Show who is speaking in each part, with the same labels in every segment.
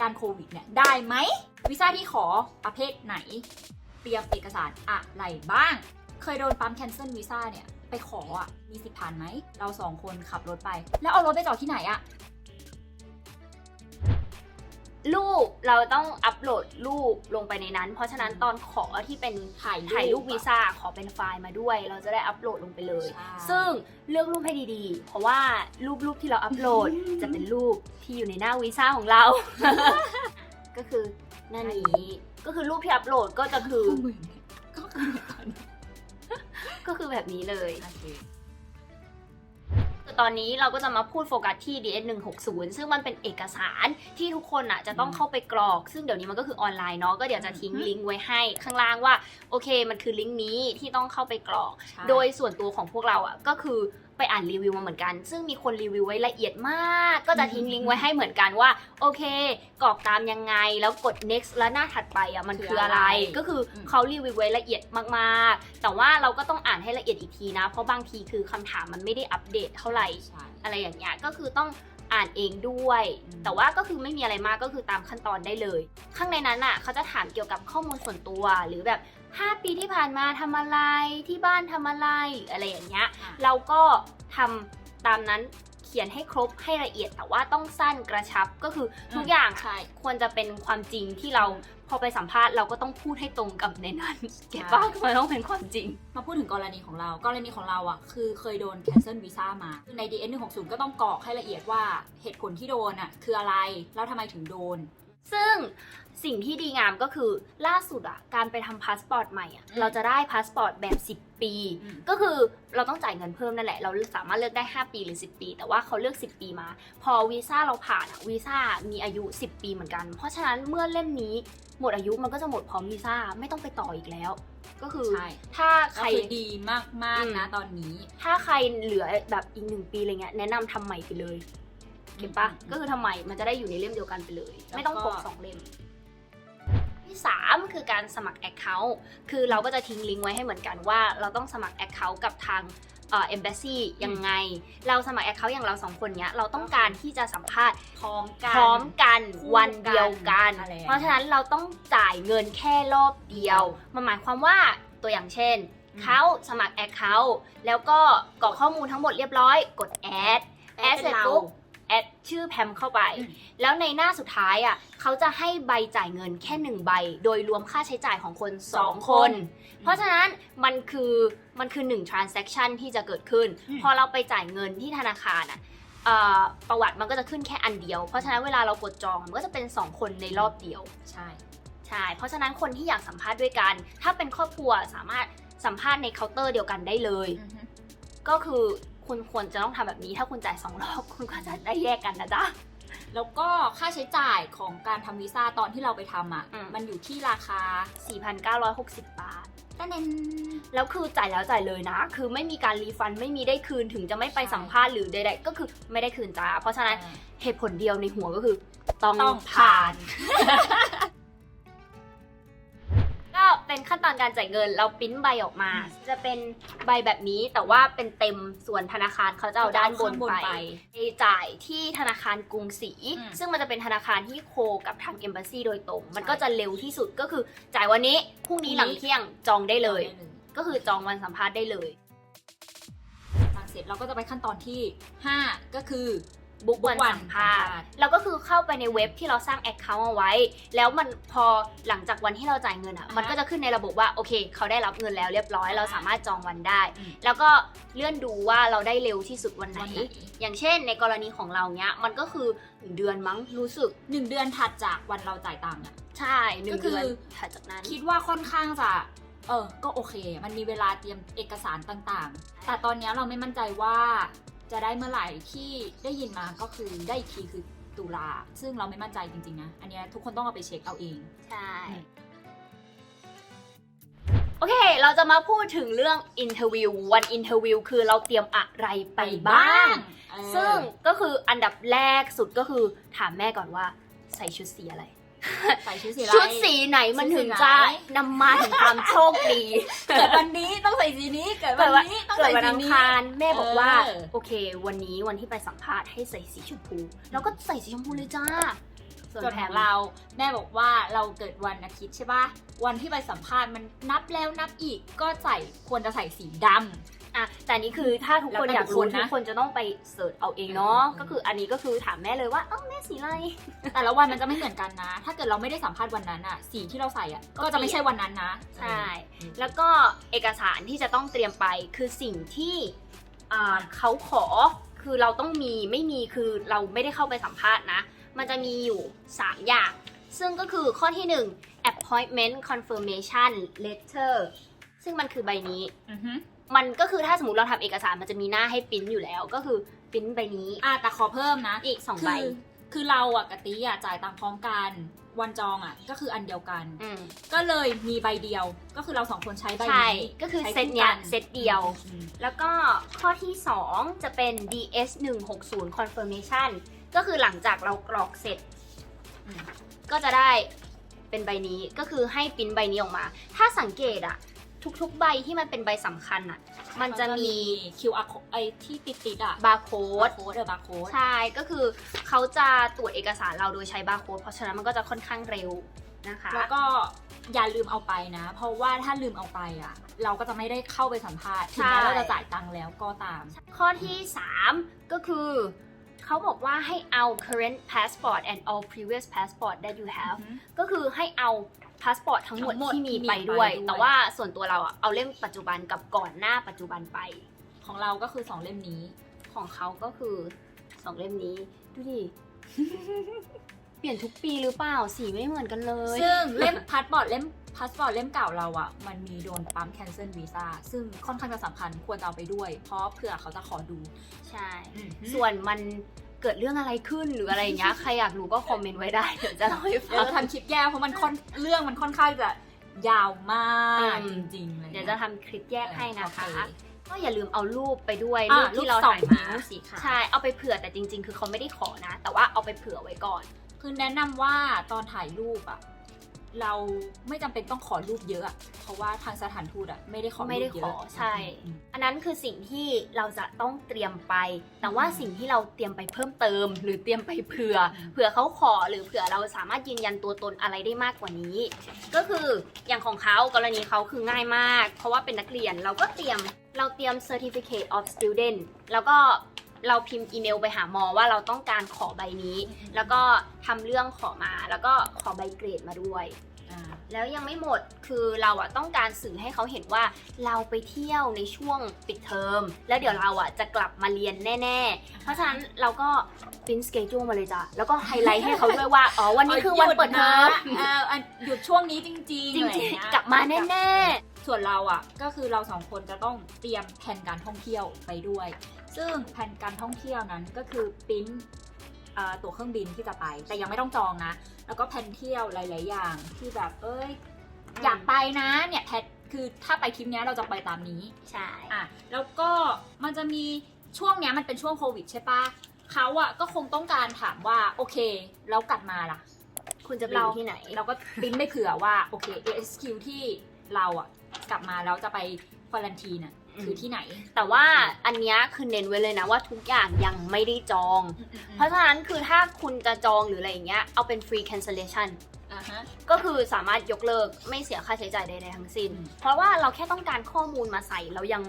Speaker 1: การณ์โควิดเนี่ยได้ไหมวีซ่าที่ขอประเภทไหน เตรียมเอกสารอะไรบ้าง เคยโดนปั๊มแคนเซิลวีซ่าเนี่ยไปขออะมีสิทธิ์ผ่านไหม เราสองคนขับรถไป แล้วเอารถไปจอดที่ไหนอะ
Speaker 2: รูปเราต้องอัปโหลดรูปลงไปในนั้น เพราะฉะนั้นตอนขอที่เป็น
Speaker 1: ถ่ายรูป
Speaker 2: ถ่ายรูปวีซ่าขอเป็นไฟล์มาด้วย เราจะได้อัปโหลดลงไปเลย
Speaker 1: ใช่
Speaker 2: ซึ่งเลือกรูปให้ดีๆ เพราะว่ารูปรูปที่เราอัปโหลดจะเป็นรูปที่อยู่ในหน้าวีซ่าของเรา ก็คือหน้านี้ก็คือรูปที่อัปโหลดก็จะคือ
Speaker 1: เหมือนก็คือเหมือนกัน
Speaker 2: ก็คือแบบนี้เลย
Speaker 1: โอเค
Speaker 2: ตอนนี้เราก็จะมาพูดโฟกัสที่ DS 160 ซึ่งมันเป็นเอกสารที่ทุกคนอะจะต้องเข้าไปกรอก ซึ่งเดี๋ยวนี้มันก็คือออนไลน์เนาะก็เดี๋ยวจะทิ้ง
Speaker 1: อือฮึ
Speaker 2: ลิงก์ไว้ให้ข้างล่างว่าโอเค มันคือลิงก์นี้ที่ต้องเข้าไปกรอก
Speaker 1: ใช่
Speaker 2: โดยส่วนตัวของพวกเราอะก็คือ ไปอ่านรีวิวมาเหมือนกัน ซึ่งมีคนรีวิวไว้ละเอียดมาก ก็จะทิ้งลิงก์ไว้ให้เหมือนกันว่า โอเคกรอกตามยังไงแล้วกด next แล้วหน้าถัดไปอะมันคืออะไร ก็คืออ
Speaker 1: ม
Speaker 2: เขารีวิวไว้ละเอียดมากๆ แต่ว่าเราก็ต้องอ่านให้ละเอียดอีกทีนะ เพราะบางทีคือคำถามมันไม่ได้อัปเดตเท่าไหร่
Speaker 1: ใช่
Speaker 2: อะไรอย่างเงี้ยก็คือต้อง อ่านเองด้วย
Speaker 1: อืม
Speaker 2: แต่ว่าก็คือไม่มีอะไรมากก็คือตามขั้นตอนได้เลย ข้างในนั้นอะเขาจะถามเกี่ยวกับข้อมูลส่วนตัวหรือแบบ 5 ปีที่ผ่านมาทำอะไรที่บ้านทำอะไรหรืออะไรอย่างเงี้ย
Speaker 1: อะ
Speaker 2: เราก็ทำตามนั้นเขียนให้ครบให้ละเอียดแต่ว่าต้องสั้นกระชับก็คือทุกอย่าง
Speaker 1: ใช่
Speaker 2: ควรจะเป็นความจริงที่เรา พอไปสัมภาษณ์เราก็ต้องพูดให้ตรงกับในนั้นเก็ตปะมันต้องเป็นความจริง
Speaker 1: มาพูดถึงกรณีของเรา กรณีของเราอะ คือเคยโดน cancel visa มาคือใน DS 160 ก็ต้องกรอกให้ละเอียดว่าเหตุผลที่โดนอะ คืออะไร แล้วทำไมถึงโดน
Speaker 2: ซึ่ง สิ่งที่ดีงามก็คือล่าสุดอะการไปทำพาสปอร์ตใหม่อะ
Speaker 1: อืม
Speaker 2: เราจะได้พาสปอร์ตแบบ 10 ปี
Speaker 1: อืม
Speaker 2: ก็คือเราต้องจ่ายเงินเพิ่มนั่นแหละ เราสามารถเลือกได้ 5 ปีหรือ 10 ปี แต่ว่าเขาเลือก 10 ปีมา พอวีซ่าเราผ่านอะวีซ่ามีอายุ 10 ปีเหมือนกัน เพราะฉะนั้นเมื่อเล่มนี้หมดอายุมันก็จะหมดพร้อมวีซ่าไม่ต้องไปต่ออีกแล้ว ก็คือ
Speaker 1: ใช่
Speaker 2: ถ้า
Speaker 1: ก็
Speaker 2: ใคร
Speaker 1: คือดีมาก
Speaker 2: อืม
Speaker 1: ๆนะตอนนี้
Speaker 2: ถ้าใครเหลือแบบอีกหนึ่งปีอะไรเงี้ยแนะนำทำใหม่ไปเลย เก็บปะ
Speaker 1: อืม
Speaker 2: ก็คือทำใหม่มันจะได้อยู่ในเล่มเดียวกันไปเลย
Speaker 1: แล้วก็
Speaker 2: ไม่ต้องพกสองเล่ม ที่สามคือการสมัคร Account คือเราก็จะทิ้งลิงก์ไว้ให้เหมือนกันว่า เราต้องสมัคร Account กับทางเอ่อ embassy ยังไง เราสมัคร Account อย่างเราสองคนเนี้ยเราต้องการที่จะสัมภาษณ์
Speaker 1: พร้อมกัน
Speaker 2: พร้อมกัน
Speaker 1: คู่
Speaker 2: วันเดียวกัน
Speaker 1: กัน อะไรอย่างเงี้ย
Speaker 2: เพราะฉะนั้นเราต้องจ่ายเงินแค่รอบเดียว มันหมายความว่าตัวอย่างเช่น
Speaker 1: อืม
Speaker 2: เขาสมัคร Account แล้วก็กรอกข้อมูลทั้งหมดเรียบร้อย กด add แอดเสร็จปุ๊บ แอดชื่อแพมเข้าไป
Speaker 1: อืม
Speaker 2: แล้วในหน้าสุดท้ายอะเขาจะให้ใบจ่ายเงินแค่หนึ่งใบ โดยรวมค่าใช้จ่ายของคน 2 คน เพราะฉะนั้นมันคือมันคือ1 transaction ที่จะเกิดขึ้น
Speaker 1: อืม
Speaker 2: พอเราไปจ่ายเงินที่ธนาคารอะเอ่อประวัติมันก็จะขึ้นแค่อันเดียว เพราะฉะนั้นเวลาเรากดจองมันก็จะเป็น 2 คนในรอบเดียว
Speaker 1: ใช่
Speaker 2: ใช่ เพราะฉะนั้นคนที่อยากสัมภาษณ์ด้วยกัน ถ้าเป็นครอบครัวสามารถสัมภาษณ์ในเคาน์เตอร์เดียวกันได้เลย ก็คือ คุณควรจะต้องทำแบบนี้ ถ้าคุณจ่ายสองรอบคุณก็จะได้แยกกันนะจ๊ะ
Speaker 1: แล้วก็ค่าใช้จ่ายของการทำวีซ่าตอนที่เราไปทำอะ
Speaker 2: อืม
Speaker 1: มันอยู่ที่ราคา
Speaker 2: 4,960 บาท
Speaker 1: แต่เน้น
Speaker 2: แล้วคือจ่ายแล้วจ่ายเลยนะ คือไม่มีการรีฟันไม่มีได้คืนถึงจะไม่ไป
Speaker 1: ใช่
Speaker 2: สัมภาษณ์หรือใดๆก็คือไม่ได้คืนจ้า เพราะฉะนั้นเหตุผลเดียวในหัวก็คือ ต้อง
Speaker 1: ต้อง
Speaker 2: ผ่า
Speaker 1: ผ่านน
Speaker 2: ก็ เป็นขั้นตอนการจ่ายเงิน เราปริ้นใบออกมา จะเป็นใบแบบนี้แต่ว่าเป็นเต็มส่วนธนาคารเขาจะเอาด้านบน
Speaker 1: ข้ง
Speaker 2: ไปไปจ่ายที่ธนาคารกรุงศรี
Speaker 1: อืม
Speaker 2: ซึ่งมันจะเป็นธนาคารที่โคกับทางเอมบ s ซีโดยตรง มัน
Speaker 1: ใช่
Speaker 2: ก็จะเร็วที่สุดก็คือจ่ายวันนี้พรุ่งนี้หลังเที่ยงจองได้เลย
Speaker 1: ได้เลย
Speaker 2: ก็คือจองวันสัมภาษณ์ได้เลย
Speaker 1: สั่งเสร็จเราก็จะไปขั้นตอนที่ 5 ก็คือ
Speaker 2: บุ๊ก
Speaker 1: book
Speaker 2: วัน
Speaker 1: วัน
Speaker 2: สัมภาษณ์
Speaker 1: สัมภาษณ์
Speaker 2: เราก็คือเข้าไปในเว็บที่เราสร้าง Account เอาไว้ แล้วมันพอหลังจากวันที่เราจ่ายเงินอะ
Speaker 1: อ่าฮะ
Speaker 2: มันก็จะขึ้นในระบบว่าโอเค เขาได้รับเงินแล้วเรียบร้อย
Speaker 1: อ่า
Speaker 2: เราสามารถจองวันได้
Speaker 1: อืม
Speaker 2: แล้วก็เลื่อนดูว่าเราได้เร็วที่สุดวันไหน
Speaker 1: วันไหน
Speaker 2: อย่างเช่น ในกรณีของเราเนี้ย มันก็คือหนึ่งเดือนมั้งรู้สึก
Speaker 1: หนึ่งเดือนถัดจากวันเราจ่ายตังค์อะ
Speaker 2: ใช่หนึ่
Speaker 1: ก็
Speaker 2: ง
Speaker 1: คือ
Speaker 2: เดือนถัดจากนั้น
Speaker 1: คิดว่าค่อนข้างจะเออ ก็โอเค มันมีเวลาเตรียมเอกสารต่างๆ แต่ตอนเนี้ยเราไม่มั่นใจว่า จะได้เมื่อไหร่ที่ได้ยินมาก็คือได้อีกทีคือตุลา ซึ่งเราไม่มั่นใจจริงๆนะ อันเนี้ยทุกคนต้องเอาไปเช็คเอาเอง
Speaker 2: ใช่
Speaker 1: อืม
Speaker 2: โอเค เราจะมาพูดถึงเรื่องอินเทอร์วิววันอินเทอร์วิวคือเราเตรียมอะไรไปบ้าง
Speaker 1: เออ
Speaker 2: ซึ่งก็คืออันดับแรกสุดก็คือถามแม่ก่อนว่าใส่ชุดสีอะไร
Speaker 1: ใส่ชุดสีอะไร
Speaker 2: ชุดสีไหนมันถึงจะ
Speaker 1: ชุดสีไหน
Speaker 2: นำมาถึงความโชคดี
Speaker 1: เกิดวันนี้ต้องใส่สีนี้ เกิด
Speaker 2: เกิ
Speaker 1: วั
Speaker 2: ดวัน
Speaker 1: นนี้ต้อง
Speaker 2: เกิด
Speaker 1: ใส่
Speaker 2: วัน
Speaker 1: สี
Speaker 2: อัง
Speaker 1: นี้
Speaker 2: คารแม่บอกว่า
Speaker 1: เออ
Speaker 2: โอเค วันนี้วันที่ไปสัมภาษณ์ให้ใส่สีชมพู แล้วก็ใส่สีชมพูเลยจ้า ส่วน
Speaker 1: ส่วน
Speaker 2: แพ
Speaker 1: ข
Speaker 2: ร
Speaker 1: องเราแม่บอกว่าเราเกิดวันอาทิตย์ใช่ปะวันที่ไปสัมภาษณ์มันนับแล้วนับอีกก็ใส่ควรจะใส่สีดำ
Speaker 2: อะแต่อันนี้คือถ้าทุกคน
Speaker 1: แล้วแต่
Speaker 2: อยากรู้
Speaker 1: บุคคลนะ
Speaker 2: ทุกคนจะต้องไปเสิร์ชเอาเองเนาะ
Speaker 1: อืม
Speaker 2: ก็คืออันนี้ก็คือถามแม่เลยว่าเอ้าแม่สีอะไร
Speaker 1: แต่ละวันมันจะไม่เหมือนกันนะ ถ้าเกิดเราไม่ได้สัมภาษณ์วันนั้นอะสีที่เราใส่อะ
Speaker 2: ก็
Speaker 1: ก็จะไม่ใช่วันนั้นนะ
Speaker 2: ใช่
Speaker 1: อืม
Speaker 2: แล้วก็เอกสารที่จะต้องเตรียมไปคือสิ่งที่อ่าเขาขอคือเราต้องมีไม่มีคือเราไม่ได้เข้าไปสัมภาษณ์นะ มันจะมีอยู่ 3 อย่าง ซึ่งก็คือข้อที่ 1 appointment confirmation letter ซึ่งมันคือใบนี้
Speaker 1: อือฮึ
Speaker 2: มันก็คือถ้าสมมติเราทำเอกสารมันจะมีหน้าให้ปริ้นอยู่แล้ว ก็คือปริ้นใบนี้
Speaker 1: อะแต่ขอเพิ่มนะ
Speaker 2: อีก2
Speaker 1: คื
Speaker 2: ใบ
Speaker 1: อคือเราอะกบติอะจ่ายตังค์พร้อมกันวันจองอะก็คืออันเดียวกัน
Speaker 2: อืม
Speaker 1: ก็เลยมีใบเดียวก็คือเราสองคนใช้ใบ
Speaker 2: ใช่
Speaker 1: นี้
Speaker 2: ก็คือ
Speaker 1: ใช้
Speaker 2: เซตเนี้ย
Speaker 1: คู่กั
Speaker 2: เซตเดียว
Speaker 1: อืม
Speaker 2: แล้วก็ข้อที่ 2 จะเป็น DS 1 6 0 confirmation ก็คือหลังจากเรากรอกเสร็จ
Speaker 1: อืม
Speaker 2: ก็จะได้เป็นใบนี้ก็คือให้ปริ้นใบนี้ออกมา ถ้าสังเกตอะ ทุกๆ ใบที่มันเป็นใบสำคัญอะมันจะมี
Speaker 1: QR code ไอที่ติดติดๆอะ
Speaker 2: บาร์โค้
Speaker 1: โค้
Speaker 2: ด
Speaker 1: ดโค้ดเออบาร์โค้ด
Speaker 2: ใช่ ก็คือเขาจะตรวจเอกสารเราโดยใช้บาร์โค้ด เพราะฉะนั้นมันก็จะค่อนข้างเร็วนะคะ
Speaker 1: แล้วก็อย่าลืมเอาไปนะ เพราะว่าถ้าลืมเอาไปอะเราก็จะไม่ได้เข้าไปสัมภาษณ์ถึงแม้เราจะจ่ายตังค์แล้วก็ตาม
Speaker 2: ข้อที่ 3 ก็คือ เขาบอกว่าให้เอา current passport and all previous passport that you have ก็คือให้เอา พาสปอร์ตทั้งหมด
Speaker 1: ทั้งหมด
Speaker 2: ที่มี
Speaker 1: ที่มี
Speaker 2: ไปด้วย
Speaker 1: ไปด้วย
Speaker 2: แต่ว่าส่วนตัวเราอะเอาเล่มปัจจุบันกับก่อนหน้าปัจจุบันไป
Speaker 1: ของเราก็คือสองเล่มนี้
Speaker 2: ของเขาก็คือสองเล่มนี้ ดูดิ เปลี่ยนทุกปีหรือเปล่า สีไม่เหมือนกันเลย
Speaker 1: ซึ่งเล่มพาสปอร์ตเล่มพาสปอร์ตเล่มเก่าเราอะมันมีโดนปั๊ม cancel visa ซึ่งค่อนข้างจะสำคัญควรจะเอาไปด้วย เพราะเผื่อเขาจะขอดู
Speaker 2: ใช่
Speaker 1: ส่
Speaker 2: ส่
Speaker 1: วน
Speaker 2: วนมัน เกิดเรื่องอะไรขึ้นหรืออะไรอย่างเงี้ยใครอยากรู้ก็คอมเมนต์ไว้ได้เดี๋ยวจะเล่าให้
Speaker 1: เดี๋ยว
Speaker 2: ฟัง
Speaker 1: เราทำคลิปแยกเพราะมันค่อนเรื่องมันค่อนข้างจะยาวมาก
Speaker 2: อื
Speaker 1: จ
Speaker 2: ม
Speaker 1: ริงๆเลยน
Speaker 2: เดี๋ยวจะทำคลิปแยกให้นะคะ
Speaker 1: โอเก็
Speaker 2: อย่าลืมเอารูปไปด้วย
Speaker 1: อะ
Speaker 2: รูปที่เรา
Speaker 1: สอง
Speaker 2: ถ่ายมา
Speaker 1: นิ้วสีขาว
Speaker 2: ใช่เอาไปเผื่อแต่จริง ๆ คือเขาไม่ได้ขอนะ แต่ว่าเอาไปเผื่อไว้ก่อน
Speaker 1: คือแนะนำว่าตอนถ่ายรูปอะ เราไม่จำเป็นต้องขอรูปเยอะอะเพราะว่าทางสถานทูตอะไม่ได้ขอรูป
Speaker 2: ไม่ได้
Speaker 1: เย
Speaker 2: ข
Speaker 1: อะ
Speaker 2: อใช่
Speaker 1: อืม
Speaker 2: อันนั้นคือสิ่งที่เราจะต้องเตรียมไป แต่ว่า
Speaker 1: อืม
Speaker 2: สิ่งที่เราเตรียมไปเพิ่มเติม หรือเตรียมไปเผื่อ
Speaker 1: อืม
Speaker 2: เผื่อเขาขอหรือเผื่อเราสามารถยืนยันตัวตนอะไรได้มากกว่านี้ ก็คืออย่างของเขากรณีเขาคือง่ายมาก เพราะว่าเป็นนักเรียนเราก็เตรียมเราเตรียม certificate of student แล้วก็ เราพิมพ์อีเมลไปหามอว่าเราต้องการขอใบนี้ แล้วก็ทำเรื่องขอมา แล้วก็ขอใบเกรดมาด้วย
Speaker 1: อ่า
Speaker 2: แล้วยังไม่หมดคือเราอะต้องการสื่อให้เขาเห็นว่าเราไปเที่ยวในช่วงปิดเทอม แล้วเดี๋ยวเราอะจะกลับมาเรียนแน่ ๆ เพราะฉะนั้นเราก็พิมพ์สเกจูมาเลยจ้ะแล้วก็ไฮไลท์ให้เขาด้วยว่า อ๋อ วันนี้คือวันเปิดเทอม
Speaker 1: เอออันหยุดช่วงนี้จริงๆ
Speaker 2: จริ
Speaker 1: อะไร
Speaker 2: ง
Speaker 1: เงี้ย
Speaker 2: ๆ กลับมาแน่
Speaker 1: ส่วนเราอะก็คือเราสองคนจะต้องเตรียมแผนการท่องเที่ยวไปด้วย ซึ่งแผนการท่องเที่ยวนั้นก็คือปริ้นเอ่อตั๋วเครื่องบินที่จะไป แต่ยังไม่ต้องจองนะ แล้วก็แผนเที่ยวหลาย ๆ อย่างที่แบบเอ้ย
Speaker 2: ๆ
Speaker 1: อยากไปนะเนี่ยแพทคือถ้าไปทริปเนี้ยเราจะไปตามนี้
Speaker 2: ใช่
Speaker 1: อะแล้วก็มันจะมีช่วงเนี้ยมันเป็นช่วงโควิดใช่ปะเขาอะก็คงต้องการถามว่าโอเคแล้วกลับมาล่ะ
Speaker 2: คุณจะไปอยู่ที่ไหน
Speaker 1: เราก็ปริ้นไปเผื่อว่าโอเค ASQ ที่เราอะกลับมาแล้วจะไปควอลันทีน่ะ
Speaker 2: อืม
Speaker 1: คือที่ไหน
Speaker 2: แต่ว่าอันเนี้ยคือเน้นไว้เลยนะว่าทุกอย่างยังไม่ได้จอง เพราะฉะนั้นคือถ้าคุณจะจองหรืออะไรอย่างเงี้ยเอาเป็น free cancellation
Speaker 1: อ่าฮะ
Speaker 2: ก็คือสามารถยกเลิกไม่เสียค่าใช้จ่ายใดๆทั้งสิ้น
Speaker 1: อืม
Speaker 2: เพราะว่าเราแค่ต้องการข้อมูลมาใส่เรายัง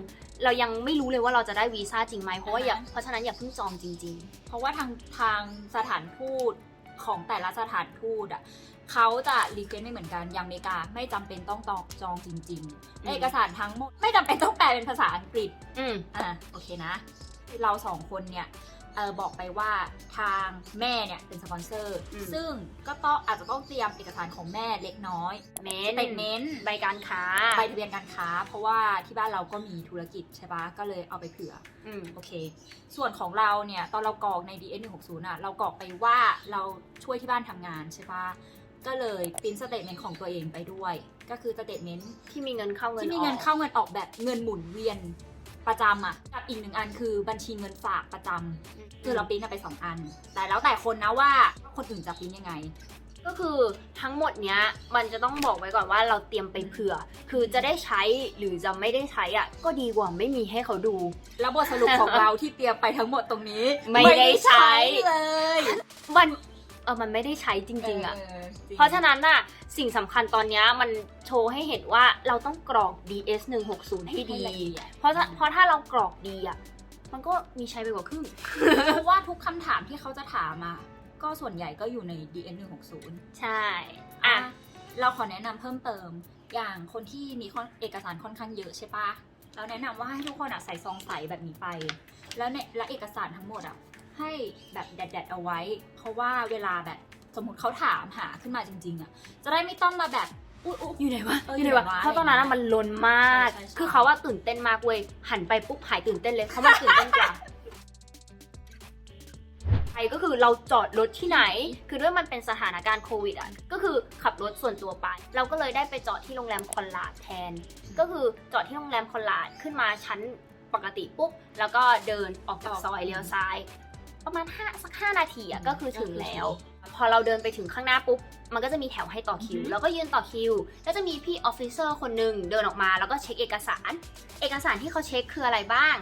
Speaker 2: เรายังไม่รู้เลยว่าเราจะได้วีซ่าจริงไหมเพราะว่าอย่า
Speaker 1: อ่าฮะ
Speaker 2: เพราะฉะนั้นอย่าเพิ่งจองจริง
Speaker 1: เพราะว่าทางทางสถานทูตของแต่ละสถานทูตอะ เขาจะรีเกนไม่เหมือนกัน อย่างอเมริกาไม่จำเป็นต้องตองจองจริงๆ
Speaker 2: อืม
Speaker 1: เอกสารทั้งหมดไม่จำเป็นต้องแปลเป็นภาษาอังกฤษ
Speaker 2: ๆอืม
Speaker 1: อะโอเคนะ เราสองคนเนี่ยเออบอกไปว่าทางแม่เนี่ยเป็นสปอนเซอร์
Speaker 2: อืม
Speaker 1: ซึ่งก็ต้องอาจจะต้องเตรียมเอกสารของแม่เล็กน้อย
Speaker 2: เม
Speaker 1: ส
Speaker 2: น
Speaker 1: เตทเมนต์
Speaker 2: ใบการค้า
Speaker 1: ใบทะเบียนการค้า เพราะว่าที่บ้านเราก็มีธุรกิจใช่ปะก็เลยเอาไปเผื่อ
Speaker 2: อืม
Speaker 1: โอเค ส่วนของเราเนี่ย ตอนเรากรอกใน DS 160อะ เรากรอกไปว่าเราช่วยที่บ้านทำงานใช่ปะ ก็เลยปริ้นสเตทเมนต์ของตัวเองไปด้วย ก็คือสเตทเมนต์
Speaker 2: ที่มีเงินเข้าเงิน
Speaker 1: ที่มี
Speaker 2: ออก
Speaker 1: เงินเข้าเงินออกแบบเงินหมุนเวียนประจำอะกับอีกหนึ่งอันคือบัญชีเงินฝากประจำคือเราปริ้นกันไปสองอัน แต่แล้วแต่คนนะว่าคนอื่นจะปริ้นยังไง
Speaker 2: กก็คือทั้งหมดเนี้ยมันจะต้องบอกไว้ก่อนว่าเราเตรียมไปเผื่อ คือจะได้ใช้หรือจะไม่ได้ใช้อะก็ดีกว่าไม่มีให้เขาดู
Speaker 1: แล้วบทสรุปของเราที่เตรียมไปทั้งหมดตรงนี้
Speaker 2: ไม่ได้ใช้
Speaker 1: เลย
Speaker 2: มัน เออมันไม่ได้ใช้จริง ๆอะ
Speaker 1: เจง
Speaker 2: เพราะฉะนั้นน่ะสิ่งสำคัญตอนเนี้ยมันโชว์ให้เห็นว่าเราต้องกรอก DS 160ให้ดี
Speaker 1: ให้ละเอียด
Speaker 2: เพราะถ้าเพราะถ้าเรากรอกดีอะมันก็มีใช้ไปกว่าครึ่ง
Speaker 1: เพราะว่าทุกคำถามที่เขาจะถามอะก็ส่วนใหญ่ก็อยู่ใน DN 160
Speaker 2: ใช่
Speaker 1: อะ
Speaker 2: อะ
Speaker 1: เราขอแนะนำเพิ่มเติม อย่างคนที่มีข้อเอกสารค่อนข้างเยอะใช่ปะเราแนะนำว่าให้ทุกคนอะใส่ซองใสแบบนี้ไป แล้วในและเอกสารทั้งหมดอะ ให้แบบแดดๆเอาไว้ เพราะว่าเวลาแบบสมมติเขาถามหาขึ้นมาจริง ๆอะจะได้ไม่ต้องมาแบบอุ๊ยอุ๊ย
Speaker 2: อยู่ไหนวะ
Speaker 1: เออ
Speaker 2: อยู่ไหนวะ
Speaker 1: อยู่ไหนวะ
Speaker 2: เพราะตอนนั้นอะมันลนมาก
Speaker 1: ใช่ใช่ใช่
Speaker 2: คือเขาว่าตื่นเต้นมากเว้ย หันไปปุ๊บหายตื่นเต้นเลยเขามันตื่นเต้นกว่าไปก็คือเราจอดรถที่ไหน คือด้วยมันเป็นสถานการณ์โควิดอะ ก็คือขับรถส่วนตัวไป เราก็เลยได้ไปจอดที่โรงแรมคอนลาดแทน ก็คือจอดที่โรงแรมคอนลาดขึ้นมาชั้นปกติปุ๊บ แล้วก็เดินออกจากซอยเลี้ยวซ้าย ประมาณ5สัก5นาทีอะก็คือถึงแล้ว พอเราเดินไปถึงข้างหน้าปุ๊บ มันก็จะมีแถวให้ต่อคิว
Speaker 1: อือฮึ
Speaker 2: แล้วก็ยืนต่อคิว แล้วจะมีพี่ออฟฟิเซอร์คนหนึ่งเดินออกมาแล้วก็เช็คเอกสาร เอกสารที่เขาเช็คคืออะไรบ้าง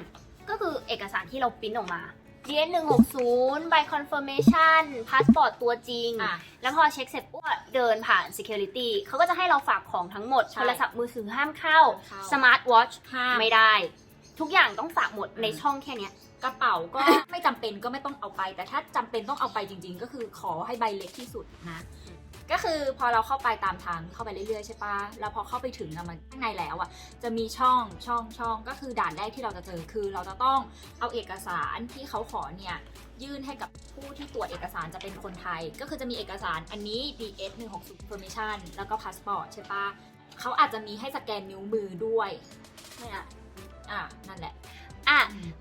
Speaker 2: ก็คือเอกสารที่เราปริ้นออกมา DS 160 by confirmation พาสปอร์ตตัวจริง
Speaker 1: อะ
Speaker 2: แล้วพอเช็คเสร็จปุ๊บอะเดินผ่าน security เขาก็จะให้เราฝากของทั้งหมด
Speaker 1: ใช่
Speaker 2: โทรศัพท์มือถือห้ามเข้า
Speaker 1: เข้า
Speaker 2: smart watch
Speaker 1: ห้าม
Speaker 2: ไม่ได้ ทุกอย่างต้องฝากหมดใน
Speaker 1: อืม
Speaker 2: ช่องแค่เนี้ย
Speaker 1: กระเป๋าก็ ไม่จำเป็นก็ไม่ต้องเอาไป แต่ถ้าจำเป็นต้องเอาไปจริง ๆ ก็คือขอให้ใบเล็กที่สุดนะ ก็คือพอเราเข้าไปตามทางเข้าไปเรื่อยๆใช่ปะแล้วพอเข้าไปถึงอะมันข้างในแล้วอะจะมีช่องช่องช่องก็คือด่านแรกที่เราจะเจอคือ เราจะต้องเอาเอกสารที่เขาขอเนี่ยยื่นให้กับผู้ที่ตรวจเอกสารจะเป็นคนไทย ก็คือจะมีเอกสารอันนี้ DS 160 information แล้วก็พาสปอร์ตใช่ปะเขาอาจจะมีให้สแกนนิ้วมือด้วยเนี่ยอะนั่นแหละ
Speaker 2: อะ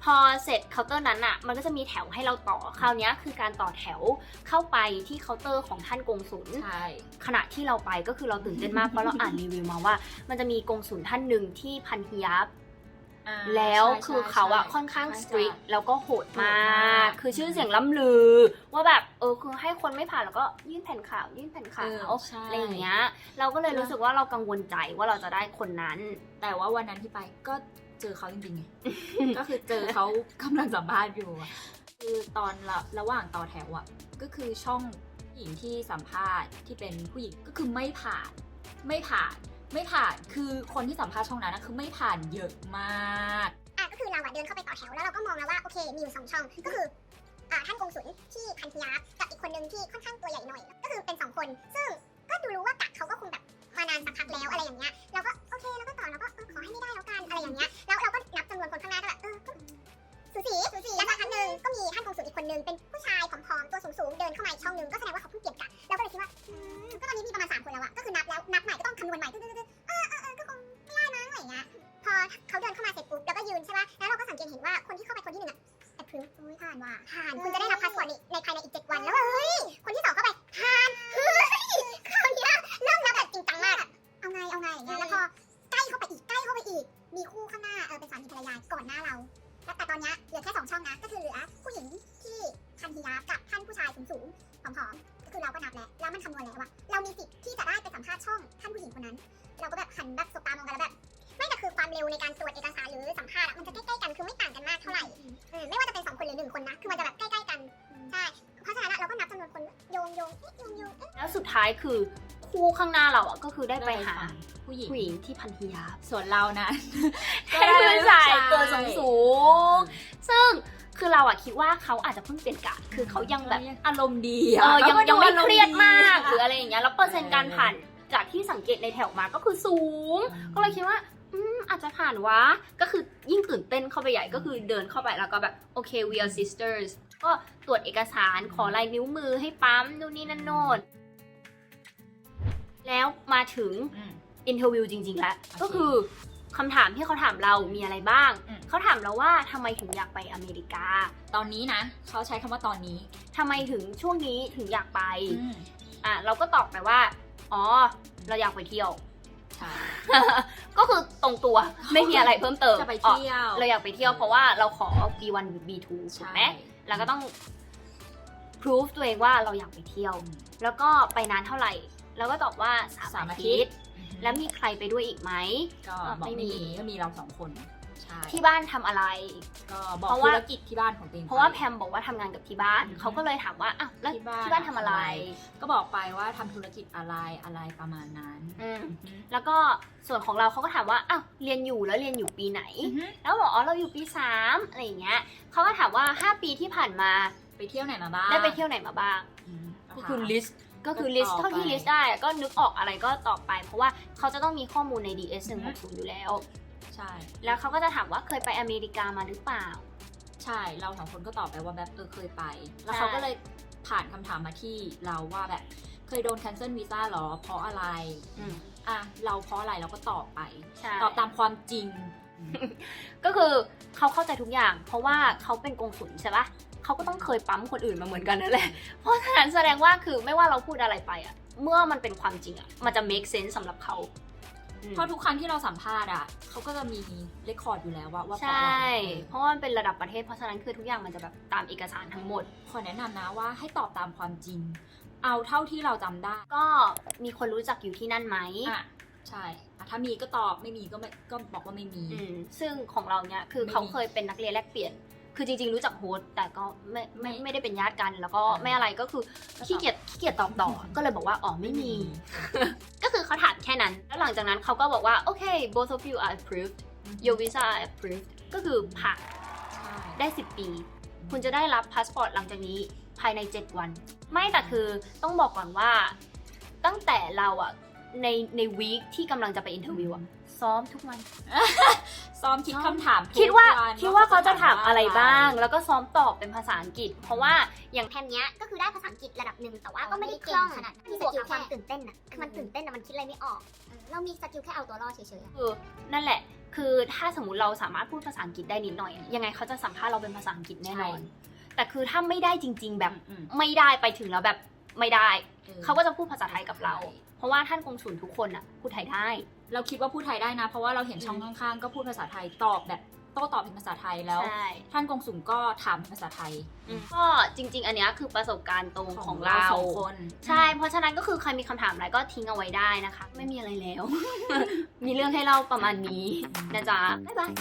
Speaker 2: พอเสร็จเคาน์เตอร์นั้นอะมันก็จะมีแถวให้เราต่อคราวเนี้ยคือการต่อแถวเข้าไปที่เคาน์เตอร์ของท่านกงสุล
Speaker 1: ใช่
Speaker 2: ขณะที่เราไปก็คือเราตื่นเต้นมากเพราะเราอ่านรีวิวมาว่า มันจะมีกงสุลท่านหนึ่งที่พันฮิยับ
Speaker 1: อ่า
Speaker 2: แล้ว
Speaker 1: ใช่
Speaker 2: คือ
Speaker 1: ใช่
Speaker 2: เขาอะ
Speaker 1: ใช่
Speaker 2: ค่อนข้าง
Speaker 1: ค่
Speaker 2: สตรีท
Speaker 1: จะ
Speaker 2: แล้วก็โหดมา
Speaker 1: โหดมากก
Speaker 2: คือชื่อเสียงล่ำลือ ว่าแบบเออคือให้คนไม่ผ่านแล้วก็ยื่นแผ่นขาวยื่นแผ่นขาว
Speaker 1: เออใช่
Speaker 2: อะไรอย่างเงี้ย เราก็เลยรู้สึกว่าเรากังวลใจว่าเราจะได้คนนั้น
Speaker 1: แต่ว่าวันนั้นที่ไปก็ เจอเขาจริงๆไง ก็คือเจอเขากำลังสัมภาษณ์อยู่อะคือตอนระระหว่างต่อแถวอะก็คือช่องผู้หญิงที่สัมภาษณ์ที่เป็นผู้หญิงก็คือไม่ผ่าน ไม่ผ่าน ไม่ผ่าน คือคนที่สัมภาษณ์ช่องนั้นนะคือไม่ผ่านเยอะมาก
Speaker 3: อะก็คือเราอะเดินเข้าไปต่อแถวแล้วเราก็มองแล้วว่าโอเคมีอยู่สองช่อง ก็คืออ่าท่านกงสุลที่พันธิยากับอีกคนนึงที่ค่อนข้างตัวใหญ่หน่อย ก็คือเป็นสองคน ซึ่งก็ดูรู้ว่ากะเขาก็คงแบบ มานานสักพักแล้วอะไรอย่างเงี้ยเราก็โอเคเราก็ต่อเราก็เออขอให้ไม่ได้แล้วกันอะไรอย่างเงี้ยแล้วเราก็นับจำนวนคนข้างหน้าก็แบบเออก็สูสีสูสีแล้วสักพักหนึ่งก็มีท่านกงสุลอีกคนนึงเป็นผู้ชายผอมๆตัวสูงๆเดินเข้ามาา
Speaker 2: ยคือคู่ข้างหน้าเราอะก็คือได้ไปหา
Speaker 1: ผู้หญิง
Speaker 2: ผู้หญิงที่พันธิยา
Speaker 1: ส่วนเรานะ
Speaker 2: ให้ผู้ชายตัวสูงสูงๆซึ่งคือเราอะคิดว่าเขาอาจจะเพิ่งเปลี่ยนกะคือเขายังแบบ
Speaker 1: อารมณ์ดี
Speaker 2: เอ
Speaker 1: อะ
Speaker 2: อยังยังไม่เครียดมากหรือ
Speaker 1: อะ
Speaker 2: อะไรอย่างเงี้ยแล้วเปอร์เซ็นต์การผ่านจากที่สังเกตในแถวมาก็คือสูง ก็เลยคิดว่าอืมอาจจะผ่านวะ ก็คือยิ่งตื่นเต้นเข้าไปใหญ่ก็คือเดินเข้าไปแล้วก็แบบโอเค we are sisters ก็ตรวจเอกสารขอลายนิ้วมือให้ปั๊มนู่นนี่นั่นโน่น แล้วมาถึง
Speaker 1: อืม
Speaker 2: อินเทอร์วิวจริงๆแล้ว
Speaker 1: โอเค
Speaker 2: ก็คือคำถามที่เขาถามเรามีอะไรบ้าง
Speaker 1: อืม
Speaker 2: เขาถามเราว่าทำไมถึงอยากไปอเมริกา
Speaker 1: ตอนนี้นะ เขาใช้คำว่าตอนนี้
Speaker 2: ทำไมถึงช่วงนี้ถึงอยากไป
Speaker 1: อืม
Speaker 2: อะเราก็ตอบไปว่า อ๋อ เราอยากไปเที่ยว
Speaker 1: ใช่
Speaker 2: ก็คือตรงตัวไม่มีอะไรเพิ่มเติม
Speaker 1: จะไป
Speaker 2: อ๋อ
Speaker 1: เที่ยว
Speaker 2: เราอยากไปเที่ยวเพราะว่าเราขอ B1 B2 ถูกไหม
Speaker 1: ใช่
Speaker 2: แล้วก็ต้อง proof ตัวเองว่าเราอยากไปเที่ยว แล้วก็ไปนานเท่าไหร่ แล้วก็ตอบว่าสาม
Speaker 1: สาม
Speaker 2: อา
Speaker 1: อาทิ
Speaker 2: ทิ
Speaker 1: ต
Speaker 2: ต
Speaker 1: ย์
Speaker 2: ย์ แล้วมีใครไปด้วยอีกไหม
Speaker 1: ก็
Speaker 2: อะ
Speaker 1: บอก
Speaker 2: ไม่
Speaker 1: ไม่
Speaker 2: มี
Speaker 1: มีก็มีเราสองคนใช่
Speaker 2: ที่บ้านทำอะไร
Speaker 1: ก็บอก
Speaker 2: เพราะ
Speaker 1: ธุ
Speaker 2: ว่า
Speaker 1: รกิจที่บ้านของตัวเอง
Speaker 2: เพราะว่า
Speaker 1: ไป
Speaker 2: แพมบอกว่าทำงานกับที่บ้าน
Speaker 1: อือฮึ
Speaker 2: เขาก็เลยถามว่าอ้าวแล้ว
Speaker 1: ที่บ้าน
Speaker 2: ที่บ้านทำอะไร
Speaker 1: อะไร ก็บอกไปว่าทำธุรกิจอะไรอะไรประมาณนั้น
Speaker 2: อืมแล้วก็ส่วนของเราเขาก็ถามว่าอ้าวเรียนอยู่แล้วเรียนอยู่ปีไหน
Speaker 1: อือฮึ
Speaker 2: แล้วบอกอ๋อเราอยู่ปีสามอะไรอย่างเงี้ยเขาก็ถามว่า 5 ปีที่ผ่านมา
Speaker 1: ไปเที่ยวไหนมาบ้าง
Speaker 2: ได้ไปเที่ยวไหนมาบ้าง
Speaker 1: ม
Speaker 2: ก็คือ
Speaker 1: ถาม
Speaker 2: list ก็คือ
Speaker 1: ก็
Speaker 2: list
Speaker 1: ตอบ
Speaker 2: เท่าที่
Speaker 1: ไป
Speaker 2: list ได้ก็นึกออกอะไรก็ตอบไป เพราะว่าเขาจะต้องมีข้อมูลใน DS 1 6 0อยู่แล้ว
Speaker 1: ใช่
Speaker 2: แล้วเขาก็จะถามว่าเคยไปอเมริกามาหรือเปล่า
Speaker 1: ใช่เราสองคนก็ตอบไปว่าแบบเออเคยไป แล้ว
Speaker 2: ใช่
Speaker 1: เขาก็เลยผ่านคำถามมาที่เราว่าแบบเคยโดน cancel visa หรอ เพราะอะไร
Speaker 2: อืม
Speaker 1: อะเราเพราะอะไรเราก็ตอบไป
Speaker 2: ใช่
Speaker 1: ตอบตามความจริง
Speaker 2: ก็คือเขาเข้าใจทุกอย่าง เพราะว่าเขาเป็นกงสุลใช่ปะ เขาก็ต้องเคยปั๊มคนอื่นมาเหมือนกันนั่นแหละ เพราะฉะนั้นแสดงว่าคือไม่ว่าเราพูดอะไรไปอะเมื่อมันเป็นความจริงอะมันจะ make sense สำหรับเขาอืม
Speaker 1: เพราะทุกครั้งที่เราสัมภาษณ์อะเขาก็จะมีเรคคอร์ดอยู่แล้วว่าว่าเพ
Speaker 2: ใช
Speaker 1: ราะอะไร่เออ
Speaker 2: เพราะว่ามันเป็นระดับประเทศเพราะฉะนั้นคือทุกอย่างมันจะแบบตามเอกสารทั้งหมด
Speaker 1: ขอแนะนำนะว่าให้ตอบตามความจริง เอาเท่าที่เราจำได้
Speaker 2: ก็มีคนรู้จักอยู่ที่นั่นไหม
Speaker 1: อะใช่อะถ้ามีก็ตอบไม่มีก็ไม่ก็บอกว่าไม่มี
Speaker 2: อืมซึ่งของเราเนี่ยคือ
Speaker 1: ไม่มี
Speaker 2: เขาเคยเป็นนักเรียนแลกเปลี่ยน คือจริง ๆ รู้จักโฮสต์แต่ก็ไม่ไม่
Speaker 1: ไม่
Speaker 2: ไม่ได้เป็นญาติกัน แล้วก็
Speaker 1: อ่า
Speaker 2: ไม่อะไรก็คือ
Speaker 1: ก็ตอบ
Speaker 2: ขี้เกียจขี้เกียจตอบต่อ ก็เลยบอกว่าอ๋อไม่มี ก็คือเขาถามแค่นั้น แล้วหลังจากนั้นเขาก็บอกว่าโอเค both of you are approved your visa are approved ก็คือผ่าน
Speaker 1: ใช่
Speaker 2: ได้ 10 ปี คุณจะได้รับพาสปอร์ตหลังจากนี้ภายใน 7 วัน ไม่แต่คือต้องบอกก่อนว่าตั้งแต่เราอะในในวีคที่กำลังจะไปอินเทอร์วิวอะ ซ้อมทุกวัน
Speaker 1: ซ้อมคิดคำถามทุก
Speaker 2: คิดว่า
Speaker 1: น
Speaker 2: คิดว่าเขาจะถามอะไรบ้าง แล้วก็ซ้อมตอบเป็นภาษาอังกฤษ เพราะว่าอย่าง
Speaker 3: แพมเนี้ยก็คือได้ภาษาอังกฤษระดับหนึ่งแต่ว่าก็ไม่ได้คล่องขนาดนั้นมีบวกกับความตื่นเต้นอะคือมันตื่นเต้นอะมันคิดอะไรไม่ออกเออเรามีสกิลแค่เอาตัวรอดเฉยๆอะ
Speaker 2: คือนั่นแหละ คือถ้าสมมติเราสามารถพูดภาษาอังกฤษได้นิดหน่อยยังไงเขาจะสัมภาษณ์เราเป็นภาษาอังกฤษแน่นอน แต่คือถ้าไม่ได้จริง ๆ แบบ
Speaker 1: อืม
Speaker 2: ไม่ได้ไปถึงแล้วแบบไม่ได้
Speaker 1: ออ
Speaker 2: เขาก็จะพูดภาษาไทยกับเรา เพราะว่าท่านกงสุลทุกคนอะพูดไทยได้
Speaker 1: เราคิดว่าพูดไทยได้นะ เพราะว่าเราเห็นช่อง
Speaker 2: อืม
Speaker 1: ข้างๆ ก็พูดภาษาไทยตอบแบบโต้ตอบเป็นภาษาไทยแล้ว
Speaker 2: ใช่
Speaker 1: ท่านกงสุลก็ถามเป็นภาษาไทย
Speaker 2: ก็จริง ๆ อันเนี้ยคือประสบการณ์ตรงของเรา
Speaker 1: สองคน
Speaker 2: ใช่ เพราะฉะนั้นก็คือใครมีคำถามอะไรก็ทิ้งเอาไว้ได้นะคะ ไม่มีอะไรแล้ว มีเรื่องให้เล่าประมาณนี้นะจ๊ะบ๊ายบาย